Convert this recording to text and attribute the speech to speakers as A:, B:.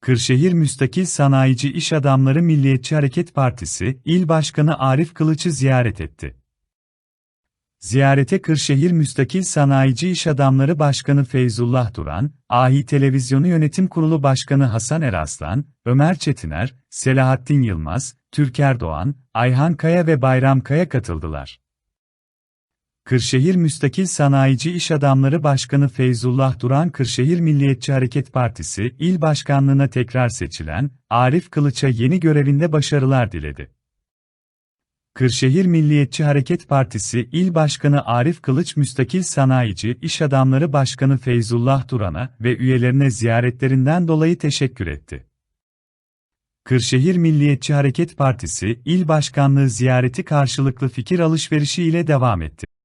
A: Kırşehir Müstakil Sanayici İş Adamları Milliyetçi Hareket Partisi, İl Başkanı Arif Kılıç'ı ziyaret etti. Ziyarete Kırşehir Müstakil Sanayici İş Adamları Başkanı Feyzullah Duran, Ahi Televizyonu Yönetim Kurulu Başkanı Hasan Eraslan, Ömer Çetiner, Selahattin Yılmaz, Türker Doğan, Ayhan Kaya ve Bayram Kaya katıldılar. Kırşehir Müstakil Sanayici İş Adamları Başkanı Feyzullah Duran Kırşehir Milliyetçi Hareket Partisi İl Başkanlığına tekrar seçilen Arif Kılıç'a yeni görevinde başarılar diledi. Kırşehir Milliyetçi Hareket Partisi İl Başkanı Arif Kılıç Müstakil Sanayici İş Adamları Başkanı Feyzullah Duran'a ve üyelerine ziyaretlerinden dolayı teşekkür etti. Kırşehir Milliyetçi Hareket Partisi İl Başkanlığı ziyareti karşılıklı fikir alışverişi ile devam etti.